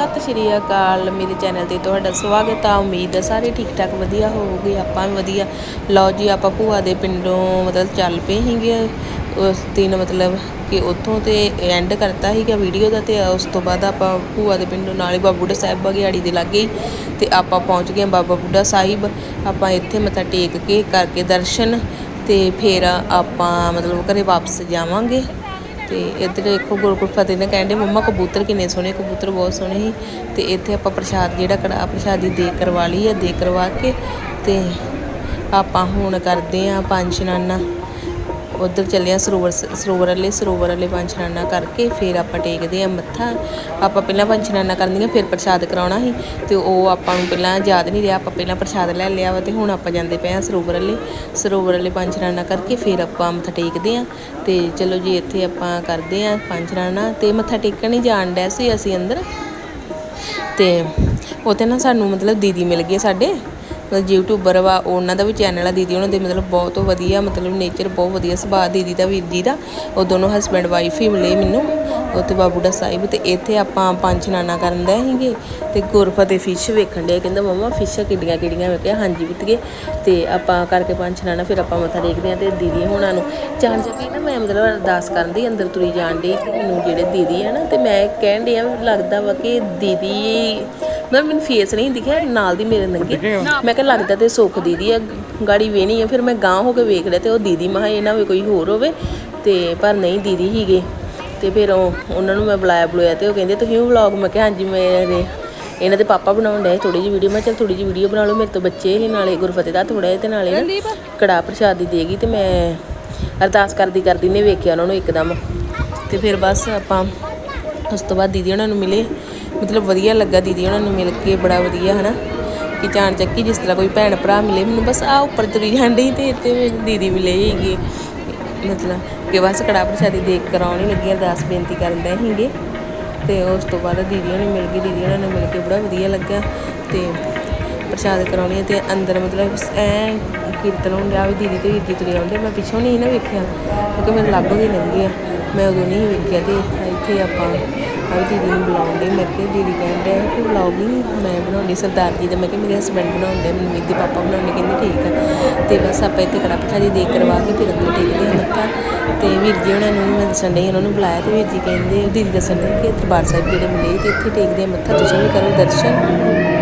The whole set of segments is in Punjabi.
ਸਤਿ ਸ਼੍ਰੀ ਅਕਾਲ। ਮੇਰੇ ਚੈਨਲ ਤੇ ਤੁਹਾਡਾ ਸਵਾਗਤ ਆ। ਉਮੀਦ ਹੈ ਸਾਰੇ ਠੀਕ ਠਾਕ ਵਧੀਆ ਹੋਵੋਗੇ, ਆਪਾਂ ਵੀ ਵਧੀਆ। ਲਓ ਜੀ, ਆਪਾਂ ਭੂਆ ਦੇ ਪਿੰਡੋਂ ਮਤਲਬ ਚੱਲ ਪਏ ਸੀਗੇ। ਉਸ ਦਿਨ ਮਤਲਬ ਕਿ ਉੱਥੋਂ ਤੇ ਐਂਡ ਕਰਤਾ ਸੀਗਾ ਵੀਡੀਓ ਦਾ ਤੇ ਉਸ ਤੋਂ ਬਾਅਦ ਆਪਾਂ ਭੂਆ ਦੇ ਪਿੰਡੋਂ ਨਾਲ ਹੀ ਬਾਬਾ ਬੁੱਢਾ ਸਾਹਿਬ ਬਗਿਆੜੀ ਦੇ ਲਾਗੇ ਹੀ ਤੇ ਆਪਾਂ ਪਹੁੰਚ ਗਏ ਬਾਬਾ ਬੁੱਢਾ ਸਾਹਿਬ। ਆਪਾਂ ਇੱਥੇ ਮੱਥਾ ਟੇਕ ਕੇ ਕਰਕੇ ਦਰਸ਼ਨ ਤੇ ਫਿਰ ਆਪਾਂ ਮਤਲਬ ਘਰੇ ਵਾਪਸ ਜਾਵਾਂਗੇ। ਤੇ ਇੱਧਰ ਦੇਖੋ ਗੁਰਪੁਰ ਫਤਿਹ ਨੇ ਕਹਿੰਦੇ ਮੰਮਾ ਕਬੂਤਰ ਕਿੰਨੇ ਸੋਹਣੇ, ਕਬੂਤਰ ਬਹੁਤ ਸੋਹਣੇ ਸੀ। ਤੇ ਇੱਥੇ ਆਪਾਂ ਪ੍ਰਸ਼ਾਦ ਜਿਹੜਾ ਕੜਾ ਪ੍ਰਸ਼ਾਦੀ ਦੇ ਕਰਵਾ ਲਈ ਹੈ ਦੇ ਕਰਵਾ ਕੇ ਤੇ ਆਪਾਂ ਹੁਣ ਕਰਦੇ ਆ ਪੰਜ ਇਸ਼ਨਾਨਾ ਉੱਧਰ ਚੱਲੇ ਆ ਸਰੋਵਰ ਸਰੋਵਰ ਵਾਲੇ ਸਰੋਵਰ ਵਾਲੇ ਪੰਜ ਕਰਕੇ ਫਿਰ ਆਪਾਂ ਟੇਕਦੇ ਆ ਮੱਥਾ। ਆਪਾਂ ਪਹਿਲਾਂ ਪੰਜ ਇਸ਼ਨਾਨਾ ਕਰਨੀਆਂ ਫਿਰ ਪ੍ਰਸ਼ਾਦ ਕਰਾਉਣਾ ਸੀ ਤੇ ਉਹ ਆਪਾਂ ਨੂੰ ਪਹਿਲਾਂ ਯਾਦ ਨਹੀਂ ਰਿਹਾ, ਆਪਾਂ ਪਹਿਲਾਂ ਪ੍ਰਸ਼ਾਦ ਲੈ ਲਿਆ ਵਾ ਤੇ ਹੁਣ ਆਪਾਂ ਜਾਂਦੇ ਪਏ ਆ ਸਰੋਵਰ ਵਾਲੇ। ਸਰੋਵਰ ਵਾਲੇ ਪੰਜ ਇਸ਼ਨਾਨਾ ਕਰਕੇ ਫਿਰ ਆਪਾਂ ਮੱਥਾ ਟੇਕਦੇ ਆ ਤੇ ਚਲੋ ਜੀ ਇੱਥੇ ਆਪਾਂ ਕਰਦੇ ਆ ਪੰਜ ਇਸ਼ਨਾਨਾ ਤੇ ਮੱਥਾ ਟੇਕਣ ਹੀ ਜਾਣ ਡਿਆ ਸੀ ਅਸੀਂ ਅੰਦਰ। ਤੇ ਉੱਥੇ ਨਾ ਸਾਨੂੰ ਮਤਲਬ ਦੀਦੀ ਮਿਲ ਗਈ ਸਾਡੇ। ਮਤਲਬ ਯੂਟਿਊਬਰ ਵਾ, ਉਹਨਾਂ ਦਾ ਵੀ ਚੈਨਲ ਆ ਦੀਦੀ ਉਹਨਾਂ ਦੇ ਮਤਲਬ ਬਹੁਤ ਵਧੀਆ, ਮਤਲਬ ਨੇਚਰ ਬਹੁਤ ਵਧੀਆ ਸੁਭਾਅ ਦੀਦੀ ਦਾ, ਵੀਰ ਜੀ ਦਾ। ਉਹ ਦੋਨੋਂ ਹਸਬੈਂਡ ਵਾਈਫ ਹੀ ਮਿਲੇ ਮੈਨੂੰ ਉੱਥੇ ਬਾਬੂਡਾ ਸਾਹਿਬ ਤੇ ਇੱਥੇ ਆਪਾਂ ਪੰਜ ਨਾਨਾ ਕਰਨ ਦੇ ਸੀਗੇ ਤੇ ਗੁਰਫਤਿਹ ਫਿਸ਼ ਵੇਖਣ ਦੇ ਕਹਿੰਦਾ, ਮਮਾ ਫਿਸ਼ਾਂ ਕਿੱਡੀਆਂ ਕਿੱਡੀਆਂ? ਮੈਂ ਕਿਹਾ, ਹਾਂਜੀ ਪੁੱਤਗੇ ਤੇ ਆਪਾਂ ਕਰਕੇ ਪੰਜ ਨਾਨਾ, ਫਿਰ ਆਪਾਂ ਮੱਥਾ ਟੇਕਦੇ ਆ ਤੇ ਦੀਦੀ ਹੁਣਾਂ ਨੂੰ। ਜਾਣ ਕੇ ਨਾ, ਮੈਂ ਮਤਲਬ ਅਰਦਾਸ ਕਰਨ ਦੀ ਅੰਦਰ ਤੁਰੀ ਜਾਣ ਦੀ ਮੈਨੂੰ ਜਿਹੜੇ ਦੀਦੀ ਆ ਨਾ, ਤੇ ਮੈਂ ਕਹਿਣ ਡਈ ਆ, ਲੱਗਦਾ ਵਾ ਕਿ ਦੀਦੀ ਮਤਲਬ ਮੈਨੂੰ ਫੇਸ ਨਹੀਂ ਦਿਖਿਆ ਨਾਲ ਦੀ ਮੇਰੇ ਨੰਗੇ। ਮੈਂ ਕਿਹਾ ਲੱਗਦਾ ਤੇ ਸੁੱਖ ਦੀਦੀ ਆ ਗਾੜੀ ਵੇਣੀ ਆ ਫਿਰ ਮੈਂ ਗਾਂ ਹੋ ਕੇ ਵੇਖ ਲਿਆ ਤੇ ਉਹ ਦੀਦੀ ਮਹਾ ਇਹ ਨਾ ਹੋਵੇ ਕੋਈ ਹੋਰ ਹੋਵੇ ਤੇ ਪਰ ਨਹੀਂ ਦੀਦੀ ਹੀਗੇ। ਤੇ ਫਿਰ ਉਹ ਉਹਨਾਂ ਨੂੰ ਮੈਂ ਬੁਲਾਇਆ ਬੁਲਾਇਆ ਤੇ ਉਹ ਕਹਿੰਦੇ ਤੁਸੀਂ ਵੀ ਵਲੌਗ ਮੈਂ ਕਿਹਾ ਹਾਂਜੀ ਮੇਰੇ ਇਹਨਾਂ ਦੇ ਪਾਪਾ ਬਣਾਉਣ ਡਏ ਥੋੜੀ ਜਿਹੀ ਵੀਡੀਓ ਮੈਂ ਚਲ ਥੋੜੀ ਜਿਹੀ ਵੀਡੀਓ ਬਣਾ ਲਓ ਮੇਰੇ ਤੋਂ ਬੱਚੇ ਹੀ ਨਾਲੇ ਗੁਰਫਤਿਹ ਦਾ ਥੋੜਾ ਜਿਹਾ ਤੇ ਨਾਲੇ ਕੜਾ ਪ੍ਰਸ਼ਾਦ ਦੀ ਦੇਗੀ ਤੇ ਮੈਂ ਅਰਦਾਸ ਕਰਦੀ ਕਰਦੀ ਨੇ ਵੇਖਿਆ ਉਹਨਾਂ ਨੂੰ ਇੱਕਦਮ। ਤੇ ਫਿਰ ਬਸ ਆਪਾਂ ਉਸ ਤੋਂ ਬਾਅਦ ਦੀਦੀ ਉਹਨਾਂ ਨੂੰ ਮਿਲੇ ਮਤਲਬ ਵਧੀਆ ਲੱਗਾ ਦੀਦੀ ਉਹਨਾਂ ਨੂੰ ਮਿਲ ਕੇ, ਬੜਾ ਵਧੀਆ, ਹਨਾ? ਕਿ ਜਾਣ ਚੱਕੀ ਜਿਸ ਤਰ੍ਹਾਂ ਕੋਈ ਭੈਣ ਭਰਾ ਮਿਲੇ, ਮੈਨੂੰ ਬਸ ਆ ਉੱਪਰ ਤੁਰੀ ਜਾਂਦੀ ਤੇ ਇੱਥੇ ਮੇਰੀ ਦੀਦੀ ਮਿਲੇ ਹੀਗੇ ਮਤਲਬ ਕਿ ਬਸ ਕੜਾ ਪ੍ਰਸ਼ਾਦੀ ਦੇਖ ਕਰਾਉਣੀ ਲੱਗੀ ਅਰਦਾਸ ਬੇਨਤੀ ਕਰਨ ਦੇ ਹੀਗੇ ਤੇ ਉਸ ਤੋਂ ਬਾਅਦ ਦੀਦੀ ਉਹਨਾਂ ਮਿਲ ਗਈ, ਦੀਦੀ ਉਹਨਾਂ ਨੂੰ ਮਿਲ ਕੇ ਬੜਾ ਵਧੀਆ ਲੱਗਾ। ਤੇ ਪ੍ਰਸ਼ਾਦ ਕਰਾਉਣੀ ਤੇ ਅੰਦਰ ਮਤਲਬ ਐ ਕੀਰਤਨ ਹੁੰਦਾ, ਵੀ ਦੀਦੀ ਤੇ ਦੀਦੀ ਜੀ ਤੁਰੇ ਆਉਂਦੇ। ਮੈਂ ਪਿੱਛੋਂ ਨਹੀਂ ਨਾ ਵੇਖਿਆ, ਕਿਉਂਕਿ ਮੇਰੇ ਲਾਗੋਂ ਦੀ ਲੰਘੀ ਆ ਮੈਂ ਉਦੋਂ ਨਹੀਂ ਵੇਖਿਆ ਤੇ ਇੱਥੇ ਆਪਾਂ ਆ ਦੀਦੀ ਨੂੰ ਬੁਲਾਉਂਦੇ ਮੈਂ ਕਿ ਦੀਦੀ ਕਹਿੰਦੇ ਕਿ ਵਲੌਗਿੰਗ ਮੈਂ ਬਣਾਉਣੀ ਸਰਦਾਰ ਜੀ ਦਾ, ਮੈਂ ਕਿ ਮੇਰੇ ਹਸਬੰਡ ਬਣਾਉਂਦੇ ਮੈਨੂੰ ਦੇ ਪਾਪਾ ਬਣਾਉਂਦੇ, ਕਹਿੰਦੇ ਠੀਕ ਆ। ਤੇ ਬਸ ਆਪਾਂ ਇੱਥੇ ਕੜਾ ਪ੍ਰਸ਼ਾਦੀ ਦੇ ਕਰਵਾ ਕੇ ਫਿਰ ਅੰਦਰ ਟੇਕਦੇ ਹਾਂ ਮੱਥਾ ਤੇ ਵੀਰ ਜੀ ਉਹਨਾਂ ਨੂੰ ਮੈਂ ਦੱਸਣ ਡਈ, ਉਹਨਾਂ ਨੂੰ ਬੁਲਾਇਆ ਤੇ ਵੀਰ ਜੀ ਕਹਿੰਦੇ ਦੀਦੀ ਦੱਸਣ ਡਈ ਕਿ ਦਰਬਾਰ ਸਾਹਿਬ ਜਿਹੜੇ ਮਿਲੇ ਤੇ ਇੱਥੇ ਟੇਕਦੇ ਮੱਥਾ, ਤੁਸੀਂ ਵੀ ਕਰੋ ਦਰਸ਼ਨ।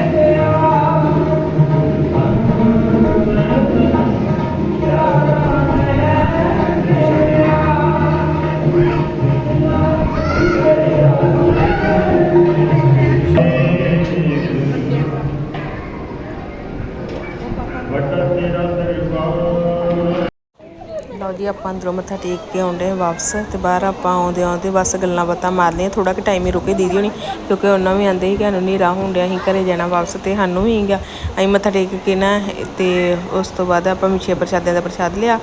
ਲਓ ਜੀ, ਆਪਾਂ ਅੰਦਰੋਂ ਮੱਥਾ ਟੇਕ ਕੇ ਆਉਂਦੇ ਹਾਂ ਵਾਪਸ ਤੇ ਬਾਹਰ ਆਪਾਂ ਆਉਂਦੇ ਆਉਂਦੇ ਬਸ ਗੱਲਾਂ ਬਾਤਾਂ ਮਾਰਦੇ ਹਾਂ ਥੋੜਾ ਕਿ ਟਾਈਮ ਹੀ ਰੁਕੇ ਦੀਦੀ ਹੋਣੀ, ਕਿਉਂਕਿ ਉਹਨਾਂ ਵੀ ਆਂਦੇ ਸੀ ਕਿ ਸਾਨੂੰ ਨਹੀਂ ਰਾਹ ਹੁੰਦਿਆ ਅਸੀਂ ਘਰੇ ਜਾਣਾ ਵਾਪਸ ਤੇ ਸਾਨੂੰ ਵੀ ਗਿਆ ਅਸੀਂ ਮੱਥਾ ਟੇਕ ਕੇ ਨਾ ਤੇ ਉਸ ਤੋਂ ਬਾਅਦ ਆਪਾਂ ਮਿੱਠੇ ਪ੍ਰਸ਼ਾਦਿਆਂ ਦਾ ਪ੍ਰਸ਼ਾਦ ਲਿਆ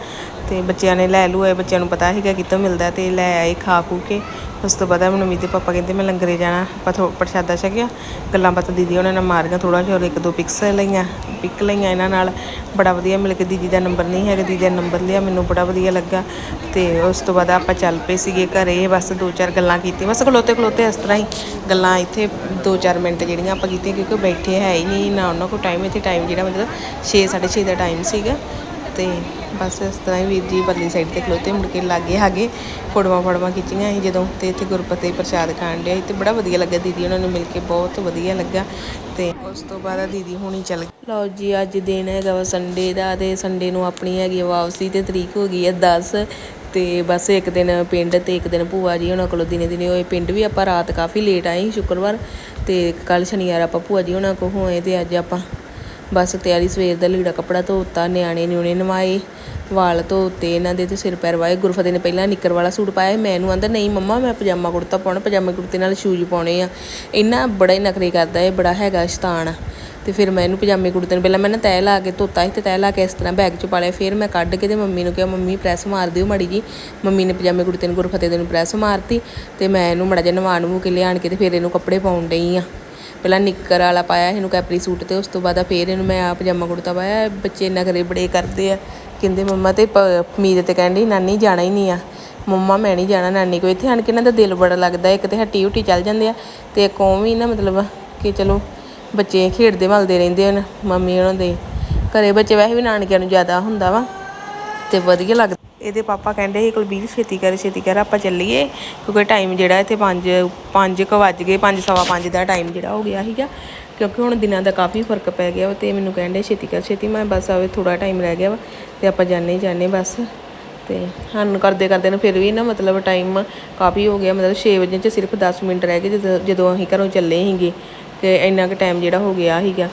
ਤੇ ਬੱਚਿਆਂ ਨੇ ਲੈ ਲੂ ਆਏ ਬੱਚਿਆਂ ਨੂੰ ਪਤਾ ਸੀਗਾ ਕਿਤੋਂ ਮਿਲਦਾ ਤੇ ਲੈ ਆਏ ਖਾ ਖੂ ਕੇ। ਉਸ ਤੋਂ ਬਾਅਦ ਮੈਨੂੰ ਦੇ ਪਾਪਾ ਕਹਿੰਦੇ, ਮੈਂ ਲੰਗਰੇ ਜਾਣਾ, ਆਪਾਂ ਥੋ, ਪ੍ਰਸ਼ਾਦਾ ਛਕਿਆ। ਗੱਲਾਂ ਬਾਤਾਂ ਦੀਦੀ ਉਹਨਾਂ ਨਾਲ ਮਾਰੀਆਂ ਥੋੜਾ ਜਿਹਾ ਔਰ ਇੱਕ ਦੋ ਪਿਕਸ ਲਈਆਂ ਪਿਕ ਲਈਆਂ ਇਹਨਾਂ ਨਾਲ। ਬੜਾ ਵਧੀਆ ਮਿਲ ਕੇ ਦੀਦੀ ਦਾ ਨੰਬਰ ਨਹੀਂ ਹੈਗਾ, ਦੀਦੀ ਦਾ ਨੰਬਰ ਲਿਆ, ਮੈਨੂੰ ਬੜਾ ਵਧੀਆ ਲੱਗਾ। ਤੇ ਉਸ ਤੋਂ ਬਾਅਦ ਆਪਾਂ ਚੱਲ ਪਏ ਸੀਗੇ ਘਰੇ, ਬਸ ਦੋ ਚਾਰ ਗੱਲਾਂ ਕੀਤੀਆਂ। ਬਸ ਖਲੋਤੇ ਖਲੋਤੇ ਇਸ ਤਰ੍ਹਾਂ ਹੀ ਗੱਲਾਂ ਇੱਥੇ ਦੋ ਚਾਰ ਮਿੰਟ ਜਿਹੜੀਆਂ ਆਪਾਂ ਕੀਤੀਆਂ, ਕਿਉਂਕਿ ਬੈਠੇ ਹੈ ਹੀ ਨਹੀਂ, ਨਾ ਉਹਨਾਂ ਕੋਲ ਟਾਈਮ ਇੱਥੇ ਟਾਈਮ ਜਿਹੜਾ ਮਤਲਬ 6 6:30 ਦਾ ਟਾਈਮ ਸੀਗਾ। ਤੇ ਬਸ ਇਸ ਤਰ੍ਹਾਂ ਹੀ ਵੀਰ ਜੀ ਪਰਲੀ ਸਾਈਡ ਤੇ ਖਲੋਤੇ ਮੁੜ ਕੇ ਲਾਗੇ ਹਾਗੇ, ਫੋਟੋਆਂ ਫੋਟੋਆਂ ਖਿੱਚੀਆਂ ਸੀ ਜਦੋਂ ਤੇ ਇੱਥੇ ਗੁਰਪਤੇ ਪ੍ਰਸ਼ਾਦ ਖਾਣ ਡਿਆ ਸੀ ਤੇ ਬੜਾ ਵਧੀਆ ਲੱਗਾ ਦੀਦੀ ਉਹਨਾਂ ਨੂੰ ਮਿਲ ਕੇ, ਬਹੁਤ ਵਧੀਆ ਲੱਗਾ ਤੇ ਉਸ ਤੋਂ ਬਾਅਦ ਦੀਦੀ ਹੁਣੀ ਚੱਲ ਗਈ। ਲਓ ਜੀ, ਅੱਜ ਦਿਨ ਹੈਗਾ ਵਾ ਸੰਡੇ ਦਾ ਤੇ ਸੰਡੇ ਨੂੰ ਆਪਣੀ ਹੈਗੀ ਵਾਪਸੀ ਤੇ ਤਰੀਕ ਹੋ ਗਈ ਹੈ 10 ਤੇ ਬਸ ਇੱਕ ਦਿਨ ਪਿੰਡ ਤੇ ਇੱਕ ਦਿਨ ਭੂਆ ਜੀ ਉਹਨਾਂ ਕੋਲੋਂ ਦਿਨੇ ਦਿਨੇ ਹੋਏ। ਪਿੰਡ ਵੀ ਆਪਾਂ ਰਾਤ ਕਾਫੀ ਲੇਟ ਆਏ ਸੀ ਸ਼ੁੱਕਰਵਾਰ ਤੇ ਕੱਲ ਸ਼ਨੀਵਾਰ ਆਪਾਂ ਭੂਆ ਜੀ ਉਹਨਾਂ ਕੋਲ ਹੋਏ ਤੇ ਅੱਜ ਆਪਾਂ ਬਸ ਤਿਆਰੀ ਸਵੇਰ ਦਾ ਲੀੜਾ ਕੱਪੜਾ ਧੋਤਾ, ਨਿਆਣੇ ਨਿਉਣੇ ਨਵਾਏ, ਵਾਲ ਧੋਤੇ ਇਹਨਾਂ ਦੇ ਤੇ ਸਿਰ ਪੈਰ ਵਾਏ। ਗੁਰਫਤਿਹ ਨੇ ਪਹਿਲਾਂ ਨਿੱਕਰ ਵਾਲਾ ਸੂਟ ਪਾਇਆ ਮੈਂ ਇਹਨੂੰ ਆਂਦਾ ਨਹੀਂ ਮੰਮਾ, ਮੈਂ ਪਜਾਮਾ ਕੁੜਤਾ ਪਾਉਣਾ, ਪਜਾਮੇ ਕੁੜਤੇ ਨਾਲ ਸ਼ੂਜ਼ ਪਾਉਣੇ ਆ। ਇਹਨਾਂ ਬੜਾ ਹੀ ਨਖਰੇ ਕਰਦਾ ਇਹ, ਬੜਾ ਹੈਗਾ ਸ਼ੈਤਾਨ। ਤੇ ਫਿਰ ਮੈਂ ਇਹਨੂੰ ਪਜਾਮੇ ਕੁੜਤੇ ਨੂੰ ਪਹਿਲਾਂ ਮੈਂ ਨਾ ਤੈਅ ਲਾ ਕੇ ਧੋਤਾ ਸੀ ਤੇ ਤੈਅ ਲਾ ਕੇ ਇਸ ਤਰ੍ਹਾਂ ਬੈਗ 'ਚ ਪਾ ਲਿਆ। ਫਿਰ ਮੈਂ ਕੱਢ ਕੇ ਤੇ ਮੰਮੀ ਨੂੰ ਕਿਹਾ, ਮੰਮੀ ਪ੍ਰੈਸ ਮਾਰ ਦਿਓ ਮਾੜੀ ਜੀ। ਮੰਮੀ ਨੇ ਪਜਾਮੇ ਕੁੜਤੇ ਨੂੰ ਗੁਰਫਤੇ ਦੇ ਨੂੰ ਪ੍ਰੈਸ ਮਾਰਤੀ ਤੇ ਮੈਂ ਇਹਨੂੰ ਮੜਾ ਜਿਹਾ ਨਵਾ ਨੂੰ ਕੇ ਲਿਆਣ ਕੇ ਤੇ ਫਿਰ ਇਹਨੂੰ ਕੱਪੜੇ ਪਾਉਣ ਡਈ ਆ। ਪਹਿਲਾਂ ਨਿੱਕਰ ਵਾਲਾ ਪਾਇਆ ਇਹਨੂੰ ਕੈਪਰੀ ਸੂਟ ਤੇ, ਉਸ ਤੋਂ ਬਾਅਦ ਫਿਰ ਇਹਨੂੰ ਮੈਂ ਆ ਪਜਾਮਾ ਕੁੜਤਾ ਪਾਇਆ। ਬੱਚੇ ਇੰਨਾ ਨਖਰੇ ਬੜੇ ਕਰਦੇ ਆ, ਕਹਿੰਦੇ ਮੰਮਾ ਤੇ ਪ- ਉਮੀਦ ਤੇ ਕਹਿੰਦੀ ਨਾਨੀ ਜਾਣਾ ਹੀ ਨਹੀਂ ਆ। ਮੰਮਾ, ਮੈਂ ਨਹੀਂ ਜਾਣਾ ਨਾਨੀ ਕੋ ਇੱਥੇ ਆਣ ਕੇ ਇਹਨਾਂ ਦਾ ਦਿਲ ਬੜਾ ਲੱਗਦਾ, ਇੱਕ ਤੇ ਹੱਟੀ ਹੁੱਟੀ ਚੱਲ ਜਾਂਦੇ ਆ, ਤੇ ਇੱਕ ਉਹ ਵੀ ਨਾ ਮਤਲਬ ਕਿ ਚਲੋ ਬੱਚੇ ਖੇਡਦੇ ਮਲਦੇ ਰਹਿੰਦੇ ਹਨ, ਮੰਮੀ ਉਹਨਾਂ ਦੇ। ਘਰੇ ਬੱਚੇ ਵੈਸੇ ਵੀ ਨਾਨਕਿਆਂ ਨੂੰ ਜ਼ਿਆਦਾ ਹੁੰਦਾ ਵਾ, ਤੇ ਵਧੀਆ ਲੱਗਦਾ ਇਹਦੇ ਪਾਪਾ ਕਹਿੰਦੇ ਸੀ, ਕੁਲਬੀਰ, ਛੇਤੀ ਕਰ ਛੇਤੀ ਕਰ, ਆਪਾਂ ਚੱਲੀਏ, ਕਿਉਂਕਿ ਟਾਈਮ ਜਿਹੜਾ ਇੱਥੇ 5 5 ਕ ਵੱਜ ਗਏ 5 ਸਵਾ 5 ਦਾ ਟਾਈਮ ਜਿਹੜਾ ਹੋ ਗਿਆ ਸੀਗਾ, ਕਿਉਂਕਿ ਹੁਣ ਦਿਨਾਂ ਦਾ ਕਾਫੀ ਫ਼ਰਕ ਪੈ ਗਿਆ ਵਾ ਤੇ ਮੈਨੂੰ ਕਹਿੰਦੇ ਛੇਤੀ ਕਰ, ਛੇਤੀ, ਮੈਂ ਬਸ ਆਵੇ ਥੋੜਾ ਟਾਈਮ ਰਹਿ ਗਿਆ ਵਾ ਤੇ ਆਪਾਂ ਜਾਣੇ ਹੀ ਜਾਣੇ ਬਸ। ਤੇ ਸਾਨੂੰ ਕਰਦੇ ਕਰਦੇ ਨੂੰ ਫਿਰ ਵੀ ਨਾ ਮਤਲਬ ਟਾਈਮ ਕਾਫੀ ਹੋ ਗਿਆ, ਮਤਲਬ 6 ਵਜੇ ਚ ਸਿਰਫ 10 ਮਿੰਟ ਰਹਿ ਗਏ ਜਦੋਂ ਜਦੋਂ ਅਸੀਂ ਘਰੋਂ ਚੱਲੇ ਸੀਗੇ ਕਿ ਇੰਨਾ ਕੁ ਟਾਈਮ ਜਿਹੜਾ ਹੋ ਗਿਆ ਸੀਗਾ।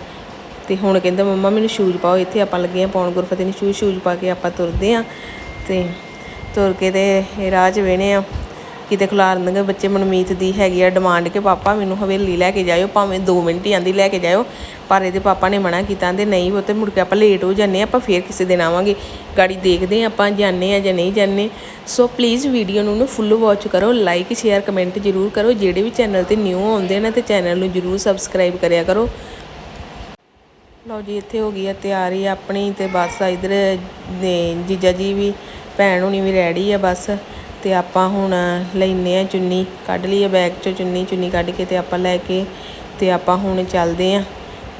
ਤੇ ਹੁਣ ਕਹਿੰਦਾ ਮੰਮਾ ਮੈਨੂੰ ਸ਼ੂਜ਼ ਪਾਓ, ਇੱਥੇ ਆਪਾਂ ਲੱਗੇ ਆ ਪਾਉਣ ਗੁਰਫਤਿਹ ਨੇ ਸ਼ੂਜ਼ ਸ਼ੂਜ਼ ਪਾ ਕੇ ਆਪਾਂ ਤੁਰਦੇ ਆ ਅਤੇ ਤੁਰ ਕੇ ਅਤੇ ਰਾਹ 'ਚ ਵੇਣੇ ਆ। ਕਿਤੇ ਖਿਲਾਰ ਦਿੰਦੇ ਬੱਚੇ ਮਨਮੀਤ ਦੀ ਹੈਗੀ ਆ ਡਿਮਾਂਡ ਕਿ ਪਾਪਾ ਮੈਨੂੰ ਹਵੇਲੀ ਲੈ ਕੇ ਜਾਇਓ, ਭਾਵੇਂ 2 ਮਿੰਟ ਹੀ ਆਂਦੀ ਲੈ ਕੇ ਜਾਇਓ। ਪਰ ਇਹਦੇ ਪਾਪਾ ਨੇ ਮਨਾ ਕੀਤਾ, ਕਹਿੰਦੇ ਨਹੀਂ ਉਹ ਤੇ ਮੁੜ ਕੇ ਆਪਾਂ ਲੇਟ ਹੋ ਜਾਂਦੇ ਆ, ਆਪਾਂ ਫੇਰ ਕਿਸੇ ਦਿਨ ਆਵਾਂਗੇ। ਗਾੜੀ ਦੇਖਦੇ ਆ ਆਪਾਂ ਜਾਂਦੇ ਆ ਜਾਂ ਨਹੀਂ ਜਾਂਦੇ। ਸੋ ਪਲੀਜ਼ ਵੀਡੀਓ ਨੂੰ ਫੁੱਲ ਵਾਚ ਕਰੋ ਲਾਈਕ ਸ਼ੇਅਰ ਕਮੈਂਟ ਜ਼ਰੂਰ ਕਰੋ। ਜਿਹੜੇ ਵੀ ਚੈਨਲ ਤੇ ਨਿਊ ਆਉਂਦੇ ਨੇ ਤੇ ਚੈਨਲ ਨੂੰ ਜ਼ਰੂਰ ਸਬਸਕ੍ਰਾਈਬ ਕਰਿਆ ਕਰੋ। ਲਓ ਜੀ, ਇੱਥੇ ਹੋ ਗਈ ਆ ਤਿਆਰੀ ਆਪਣੀ ਤੇ ਬਸ ਇਧਰ ਜੀਜਾ ਜੀ ਵੀ, ਭੈਣ ਹੁਣੀ ਵੀ ਰੈਡੀ ਆ ਬਸ ਤੇ ਆਪਾਂ ਹੁਣ ਲੈਨੇ ਆ ਚੁੰਨੀ, ਕੱਢ ਲਈ ਆ ਬੈਗ ਚੋਂ ਚੁੰਨੀ ਚੁੰਨੀ ਕੱਢ ਕੇ ਤੇ ਆਪਾਂ ਲੈ ਕੇ ਤੇ ਆਪਾਂ ਹੁਣ ਚੱਲਦੇ ਆ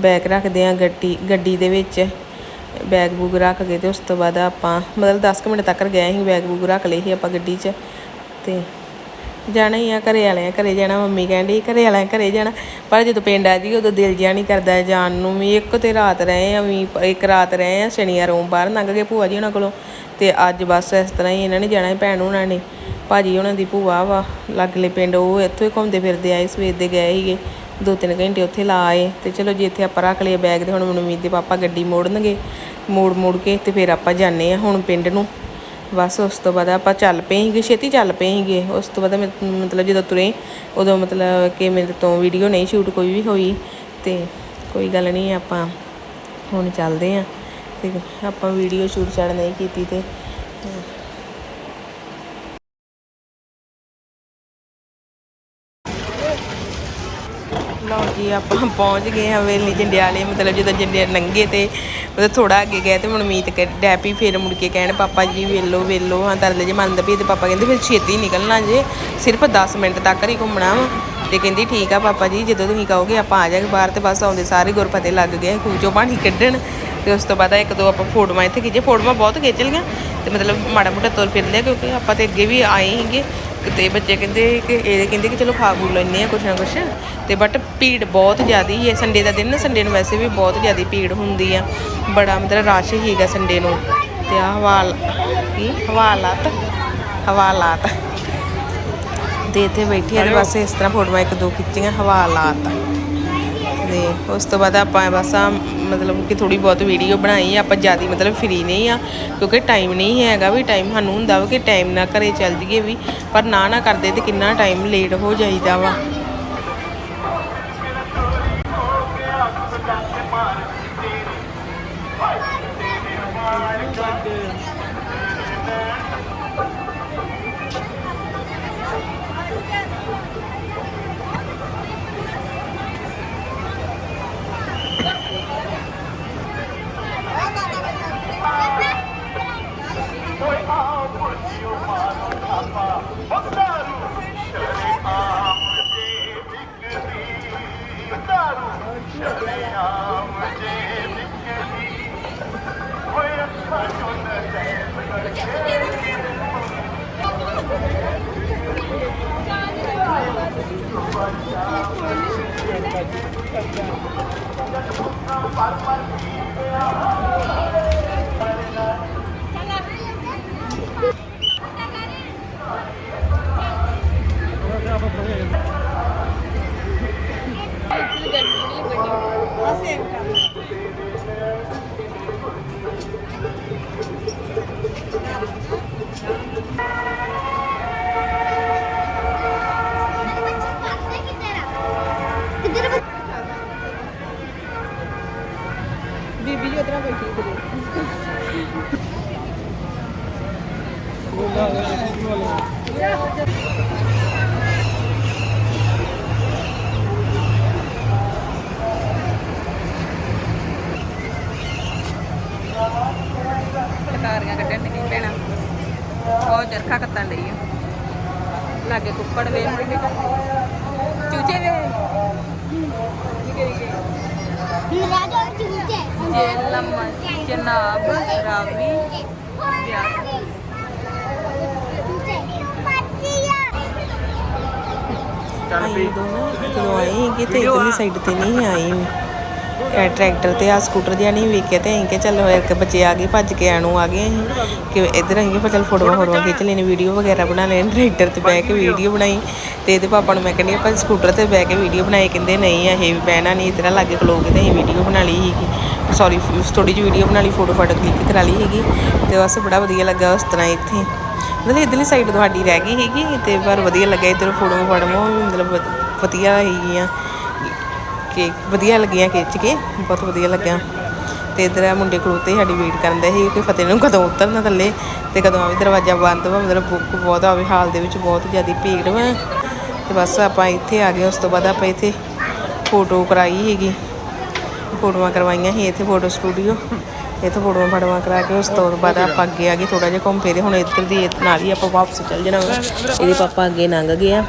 ਬੈਗ ਰੱਖਦੇ ਆ ਗੱਡੀ ਗੱਡੀ ਦੇ ਵਿੱਚ ਬੈਗ ਬੂਗ ਰੱਖ ਕੇ ਤੇ ਉਸ ਤੋਂ ਬਾਅਦ ਆਪਾਂ ਮਤਲਬ 10 ਕੁ ਮਿੰਟ ਤੱਕ ਗਏ ਸੀ ਬੈਗ ਬੂਗ ਰੱਖ ਲਏ ਸੀ ਆਪਾਂ ਗੱਡੀ 'ਚ ਤੇ ਜਾਣਾ ਹੀ ਆ, ਘਰੇ ਵਾਲਿਆਂ ਘਰੇ ਜਾਣਾ, ਮੰਮੀ ਕਹਿੰਦੀ ਘਰੇ ਵਾਲਿਆਂ ਘਰੇ ਜਾਣਾ। ਪਰ ਜਦੋਂ ਪਿੰਡ ਆ ਜੀ ਉਦੋਂ ਦਿਲ ਜਿਹਾ ਨਹੀਂ ਕਰਦਾ ਜਾਣ ਨੂੰ। ਵੀ ਇੱਕ ਤੇ ਰਾਤ ਰਹੇ ਆ, ਵੀ ਇੱਕ ਰਾਤ ਰਹੇ ਆ, ਸ਼ਨੀਵਾਰ ਉਹ ਬਾਹਰ ਲੰਘ ਗਏ ਭੂਆ ਜੀ ਉਹਨਾਂ ਕੋਲੋਂ। ਤੇ ਅੱਜ ਬਸ ਇਸ ਤਰ੍ਹਾਂ ਹੀ ਇਹਨਾਂ ਨੇ ਜਾਣਾ ਸੀ, ਭੈਣ ਉਹਨਾਂ ਨੇ। ਭਾਜੀ ਉਹਨਾਂ ਦੀ ਭੂਆ ਵਾ, ਲਾਗਲੇ ਪਿੰਡ, ਉਹ ਇੱਥੋਂ ਹੀ ਘੁੰਮਦੇ ਫਿਰਦੇ ਆਏ, ਸਵੇਰ ਦੇ ਗਏ ਸੀਗੇ। ਦੋ ਤਿੰਨ ਘੰਟੇ ਉੱਥੇ ਲਾ ਆਏ। ਤੇ ਚਲੋ ਜੇ ਇੱਥੇ ਆਪਾਂ ਰੱਖ ਲਏ ਬੈਗ ਤੇ, ਹੁਣ ਮਨਮੀਤ ਦੇ ਪਾਪਾ ਗੱਡੀ ਮੋੜਨਗੇ। ਮੋੜ ਮੋੜ ਕੇ ਤੇ ਫਿਰ ਆਪਾਂ ਜਾਂਦੇ ਆ ਹੁਣ ਪਿੰਡ ਨੂੰ। ਬਸ ਉਸ ਤੋਂ ਬਾਅਦ ਆਪਾਂ ਚੱਲ ਪਏ ਸੀਗੇ ਛੇਤੀ ਚੱਲ ਪਏ ਸੀਗੇ ਉਸ ਤੋਂ ਬਾਅਦ ਮੈਂ, ਮਤਲਬ ਜਦੋਂ ਤੁਰੇ, ਉਦੋਂ ਮਤਲਬ ਕਿ ਮੇਰੇ ਤੋਂ ਵੀਡੀਓ ਨਹੀਂ ਸ਼ੂਟ ਕੋਈ ਵੀ ਹੋਈ। ਤੇ ਕੋਈ ਗੱਲ ਨਹੀਂ, ਆਪਾਂ ਹੁਣ ਚੱਲਦੇ ਆਂ। ਤੇ ਆਪਾਂ ਵੀਡੀਓ ਸ਼ੂਟ ਛੜ ਨਹੀਂ ਕੀਤੀ ਤੇ ਲਓ ਜੀ, ਆਪਾਂ ਪਹੁੰਚ ਗਏ ਹਾਂ ਹਵੇਲੀ ਜੰਡਿਆਲੇ, ਮਤਲਬ ਜਦੋਂ ਜੰਡਿਆ ਲੰਘੇ ਤੇ ਮਤਲਬ ਥੋੜਾ ਅੱਗੇ ਗਏ ਤੇ ਮਨਮੀਤ ਕਹਿ ਡੈਪੀ ਫਿਰ ਮੁੜ ਕੇ ਕਹਿਣ, ਪਾਪਾ ਜੀ, ਵੇਲੋ ਵੇਲੋ, ਹਾਂ, ਤਰਲੇ ਜੇ ਮੰਨਦਾ ਵੀ ਤੇ ਪਾਪਾ ਕਹਿੰਦੇ, ਫਿਰ ਛੇਤੀ ਨਿਕਲਣਾ ਜੇ, ਸਿਰਫ 10 ਮਿੰਟ ਤੱਕ ਹੀ ਘੁੰਮਣਾ ਵਾ। ਤੇ ਕਹਿੰਦੀ, ਠੀਕ ਆ ਪਾਪਾ ਜੀ, ਜਦੋਂ ਤੁਸੀਂ ਕਹੋਗੇ ਆਪਾਂ ਆ ਜਾਗੇ ਬਾਹਰ ਤੇ ਬਸ ਆਉਂਦੇ ਸਾਰੇ ਗੁਰਫਤਿਹ ਲੱਗ ਗਏ ਖੂਹ ਚੋਂ ਪਾਣੀ ਕੱਢਣ। ਤੇ ਉਸ ਤੋਂ ਬਾਅਦ ਇੱਕ ਦੋ ਆਪਾਂ ਫੋਟੋਆਂ ਇੱਥੇ ਖਿੱਚੇ ਫੋਟੋਆਂ ਬਹੁਤ ਖਿੱਚ ਲਈਆਂ ਤੇ ਮਤਲਬ ਮਾੜਾ ਮੋਟਾ ਤੁਰ ਫਿਰਦੇ ਆ ਕਿਉਂਕਿ ਆਪਾਂ ਤੇ ਅੱਗੇ ਵੀ ਆਏ ਸੀਗੇ ਤੇ ਬੱਚੇ ਕਹਿੰਦੇ ਕਿ ਇਹ ਕਹਿੰਦੇ ਕਿ ਚਲੋ ਖਾ ਖੂ ਲੈਂਦੇ ਆ ਕੁਛ ਨਾ ਕੁਛ। ਤੇ ਬਟ ਭੀੜ ਬਹੁਤ ਜ਼ਿਆਦੀ ਹੈ ਸੰਡੇ ਦਾ ਦਿਨ ਨਾ ਸੰਡੇ ਨੂੰ ਵੈਸੇ ਵੀ ਬਹੁਤ ਜ਼ਿਆਦੀ ਭੀੜ ਹੁੰਦੀ ਆ। ਬੜਾ ਮਤਲਬ ਰਸ਼ ਹੀਗਾ ਸੰਡੇ ਨੂੰ। ਤੇ ਆ ਹਵਾਲ ਕੀ? ਹਵਾਲਾਤ। ਹਵਾਲਾਤ। ਤੇ ਇੱਥੇ ਬੈਠੀ ਆ ਤੇ ਬਸ ਇਸ ਤਰ੍ਹਾਂ ਫੋਟੋਆਂ ਇੱਕ ਦੋ ਖਿੱਚੀਆਂ। ਹਵਾਲਾਤ। ਤੇ ਉਸ ਤੋਂ ਬਾਅਦ ਆਪਾਂ ਬਸ ਆ ਮਤਲਬ ਕਿ ਥੋੜੀ ਬਹੁਤ ਵੀਡੀਓ ਬਣਾਈ ਆ, ਆਪਾਂ ਜ਼ਿਆਦਾ ਮਤਲਬ ਫਰੀ ਨਹੀਂ ਆ, ਕਿਉਂਕਿ ਟਾਈਮ ਨਹੀਂ ਹੈਗਾ ਵੀ ਟਾਈਮ ਸਾਨੂੰ ਹੁੰਦਾ ਵਾ ਕਿ ਟਾਈਮ ਨਾਲ ਘਰੇ ਚੱਲ ਜੀਏ ਵੀ, ਪਰ ਨਾ ਨਾ ਕਰਦੇ ਤੇ ਕਿੰਨਾ ਟਾਈਮ ਲੇਟ ਹੋ ਜਾਈਦਾ ਵਾ। ਬੀਬੀ ਜੀ ਉਧਰ ਬੈਠੀ ਫਲਕਾਰੀਆਂ ਕੱਢਣ ਨਹੀਂ ਪੈਣਾ ਬਹੁਤ ਚਰਖਾ ਕੱਤਣ ਲਈ ਆ ਲਾਗੇ ਕੁੱਕੜ ਵੇ ਚੂਚੇ ਵੇ ਰਾਜਾ ਚੂਚੇ ਜੇਲਮ ਜਨਾਬ ਰਾਵੀ ਵਿਆਹ ਚੂਚੇ ਪੱਤੀਆ ਚੱਲ ਅਸੀਂ ਪਈ ਉਦੋਂ ਨਾ ਜਦੋਂ ਆਏ ਸੀਗੇ ਤੇ ਇਧਰਲੀ ਸਾਈਡ ਤੇ ਨਹੀਂ ਆਈ ਇਹ ਟਰੈਕਟਰ ਤੇ ਆ ਸਕੂਟਰ ਜਿਹਾ ਨਹੀਂ ਵੇਖਿਆ ਤੇ ਅਸੀਂ ਕਿ ਚਲੋ ਇੱਕ ਬੱਚੇ ਆ ਗਏ ਭੱਜ ਕੇ ਆਣੂ ਆ ਗਏ ਅਸੀਂ। ਕਿ ਇੱਧਰ ਅਸੀਂ ਕਿ ਚਲ ਫੋਟੋਆਂ ਫੋਟੋਆਂ ਖਿੱਚ ਲੈਣੇ ਵੀਡੀਓ ਵਗੈਰਾ ਬਣਾ ਲੈਣ ਟਰੈਕਟਰ ਤੇ ਬਹਿ ਕੇ ਵੀਡੀਓ ਬਣਾਈ। ਤੇ ਇਹਦੇ ਪਾਪਾ ਨੂੰ ਮੈਂ ਕਹਿੰਦੀ ਆਪਾਂ ਸਕੂਟਰ ਤੇ ਬਹਿ ਕੇ ਵੀਡੀਓ ਬਣਾਈ। ਕਹਿੰਦੇ ਨਹੀਂ ਇਹ ਬਹਿਣਾ ਨਹੀਂ ਇਤਨਾ ਲਾਗੇ ਖਲੋ ਕੇ ਤੇ ਅਸੀਂ ਵੀਡੀਓ ਬਣਾ ਲਈ ਸੀਗੀ। ਸੌਰੀ ਥੋੜੀ ਜਿਹੀ ਵੀਡੀਓ ਬਣਾ ਲਈ ਫੋਟੋ ਫਾਟੋ ਕਲਿੱਕ ਕਰਾ ਲਈ ਹੈਗੀ ਤੇ ਬਸ ਬੜਾ ਵਧੀਆ ਲੱਗਾ ਉਸ ਤਰ੍ਹਾਂ ਇੱਥੇ। ਮਤਲਬ ਇਧਰਲੀ ਸਾਈਡ ਤੁਹਾਡੀ ਰਹਿ ਗਈ ਹੈਗੀ ਤੇ ਪਰ ਵਧੀਆ ਲੱਗਾ ਇੱਧਰ ਫੋਟੋ ਫੜਮੋ ਮਤਲਬ ਵਧ- ਵਧੀਆ ਹੈਗੀਆਂ ਕਿ ਵਧੀਆ ਲੱਗੀਆਂ ਖਿੱਚ ਕੇ, ਬਹੁਤ ਵਧੀਆ ਲੱਗਾ ਤੇ ਇਧਰ ਆ ਮੁੰਡੇ ਖਲੋਤੇ ਸਾਡੀ ਵੇਟ ਕਰਦੇ ਸੀ ਕਿ ਫਤਿਹ ਨੂੰ ਕਦੋਂ ਉਤਰਨਾ ਥੱਲੇ ਤੇ ਕਦੋਂ ਆਵੇ ਦਰਵਾਜ਼ਾ ਬੰਦ ਵਾ, ਮਤਲਬ ਬੁੱਕ ਬਹੁਤ ਆਵੇ, ਹਾਲ ਦੇ ਵਿੱਚ ਬਹੁਤ ਜ਼ਿਆਦਾ ਭੀੜ ਵਾ। ਤੇ ਬਸ ਆਪਾਂ ਇੱਥੇ ਆ ਗਏ, ਉਸ ਤੋਂ ਬਾਅਦ ਆਪਾਂ ਇੱਥੇ ਫੋਟੋ ਕਰਾਈ ਹੈਗੀ ਫੋਟੋਆਂ ਕਰਵਾਈਆਂ ਸੀ ਇੱਥੇ ਫੋਟੋ ਸਟੂਡੀਓ। ਇੱਥੇ ਫੋਟੋਆਂ ਫੜਵਾ ਕਰਾ ਕੇ ਉਸ ਤੋਂ ਬਾਅਦ ਆਪਾਂ ਅੱਗੇ ਆ ਗਏ ਥੋੜਾ ਜਿਹਾ ਘੁੰਮ ਫੇਰੇ ਹੁਣ ਇੱਧਰ ਦੀ ਨਾਲ ਹੀ ਆਪਾਂ ਵਾਪਸ ਚੱਲ ਜਾਣਾ ਇਹਦੇ ਪਾਪਾ ਅੱਗੇ ਲੰਘ ਗਏ ਆ।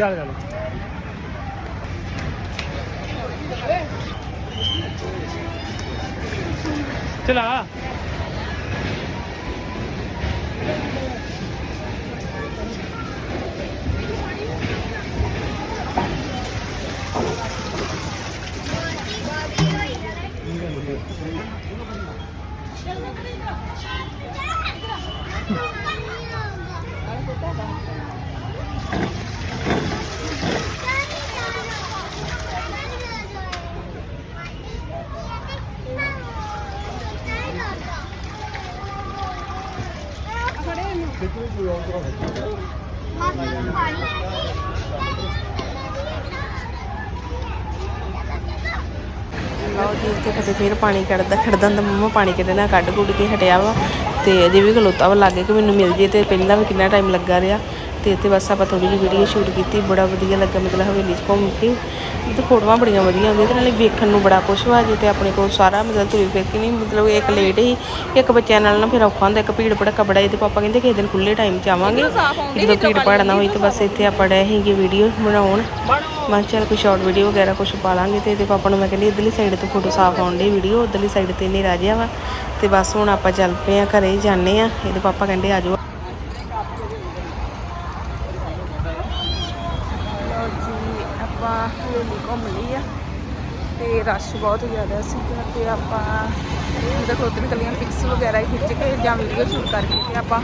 ਚੱਲ ਚੱਲ ਚਲਾ। ਅਤੇ ਫਿਰ ਪਾਣੀ ਕੱਢਦਾ ਖੜਦਾ ਹੁੰਦਾ। ਮੰਮਾ ਪਾਣੀ ਕੱਢਣਾ ਕੱਢ ਕੁੱਢ ਕੇ ਹਟਿਆ ਵਾ। ਤੇ ਅਜੇ ਵੀ ਖਲੋਤਾ ਵਾ ਲੱਗੇ ਕਿ ਮੈਨੂੰ ਮਿਲ ਜੇ ਤੇ ਪਹਿਲਾਂ ਵੀ ਕਿੰਨਾ ਟਾਈਮ ਲੱਗਾ ਰਿਹਾ। ਤੇ ਇੱਥੇ ਬਸ ਆਪਾਂ ਥੋੜੀ ਜਿਹੀ ਵੀਡੀਓ ਸ਼ੂਟ ਕੀਤੀ ਬੜਾ ਵਧੀਆ ਲੱਗਾ ਮਤਲਬ ਹਵੇਲੀ 'ਚ ਘੁੰਮ ਕੇ। ਤੇ ਫੋਟੋਆਂ ਬੜੀਆਂ ਵਧੀਆ ਆਉਂਦੀਆਂ ਤੇ ਨਾਲੇ ਵੇਖਣ ਨੂੰ ਬੜਾ ਕੁਛ ਵਾ ਜੇ ਤੇ ਆਪਣੇ ਕੋਲ ਸਾਰਾ ਮਤਲਬ ਤੁਰੀ ਫਿਰ ਕੇ ਨਹੀਂ ਮਤਲਬ ਇੱਕ ਲੇਟ ਹੀ ਇੱਕ ਬੱਚਿਆਂ ਨਾਲ ਨਾ ਫਿਰ ਔਖਾ ਹੁੰਦਾ ਇੱਕ ਭੀੜ ਭੜਕਾ ਬੜਾ ਇਹਦੇ ਪਾਪਾ ਕਹਿੰਦੇ ਕਿਸੇ ਦਿਨ ਖੁੱਲੇ ਟਾਈਮ 'ਚ ਆਵਾਂਗੇ। ਜਦੋਂ ਭੀੜ ਭਾੜ ਨਾ ਹੋਈ ਤੇ ਬਸ ਇੱਥੇ ਆਪਾਂ ਡਏ ਸੀਗੇ ਵੀਡੀਓ ਬਣਾਉਣ। ਮੈਂ ਚੱਲ ਕੋਈ ਸ਼ਾਰਟ ਵੀਡੀਓ ਵਗੈਰਾ ਕੁਝ ਪਾ ਲਾਂਗੇ ਤੇ ਇਹਦੇ ਪਾਪਾ ਨੂੰ ਮੈਂ ਕਹਿੰਦੀ ਇਧਰਲੀ ਸਾਈਡ ਤੋਂ ਫੋਟੋ ਸਾਫ਼ ਆਉਣ ਡਈ ਵੀਡੀਓ ਉਧਰਲੀ ਸਾਈਡ ਤੇ ਨਹੀਂ ਰਾਜਿਆ ਵਾ। ਤੇ ਬਸ ਹੁਣ ਆਪਾਂ ਚੱਲ ਪਏ ਆ ਘਰੇ ਜਾਂਦੇ ਆ। ਇਹਦੇ ਪਾਪਾ ਕਹਿੰਦੇ ਆ ਆਪਾਂ ਹਵੇਲੀ ਘੁੰਮ ਲਈ ਆ। ਤੇ ਰਸ਼ ਬਹੁਤ ਜ਼ਿਆਦਾ ਸੀ ਤੇ ਆਪਾਂ ਦੇਖੋ ਉਧਰ ਕਲੀਆਂ ਪਿਕਸ ਵਗੈਰਾ ਹੀ ਖਿੱਚ ਕੇ ਜਾਂ ਵੀਡੀਓ ਸ਼ੂਟ ਕਰਕੇ ਤੇ ਆਪਾਂ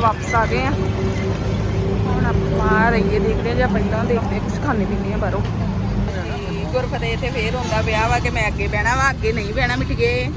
ਵਾਪਸ ਆ ਗਏ ਆ। ਹੁਣ ਆਪਾਂ ਰਹੀਏ ਦੇਖਦੇ ਆ ਜਾਂ ਪਹਿਲਾਂ ਦੇਖਦੇ ਕੁਝ ਖਾਣੇ ਪੀਣੇ ਆ ਬਾਹਰੋਂ। ਤੇ ਗੁਰਫਤਿਹ ਇੱਥੇ ਫੇਰ ਹੁੰਦਾ ਵਿਆਹ ਵਾ ਕਿ ਮੈਂ ਅੱਗੇ ਬਹਿਣਾ ਵਾ, ਅੱਗੇ ਨਹੀਂ ਬਹਿਣਾ ਮਿੱਠੀਏ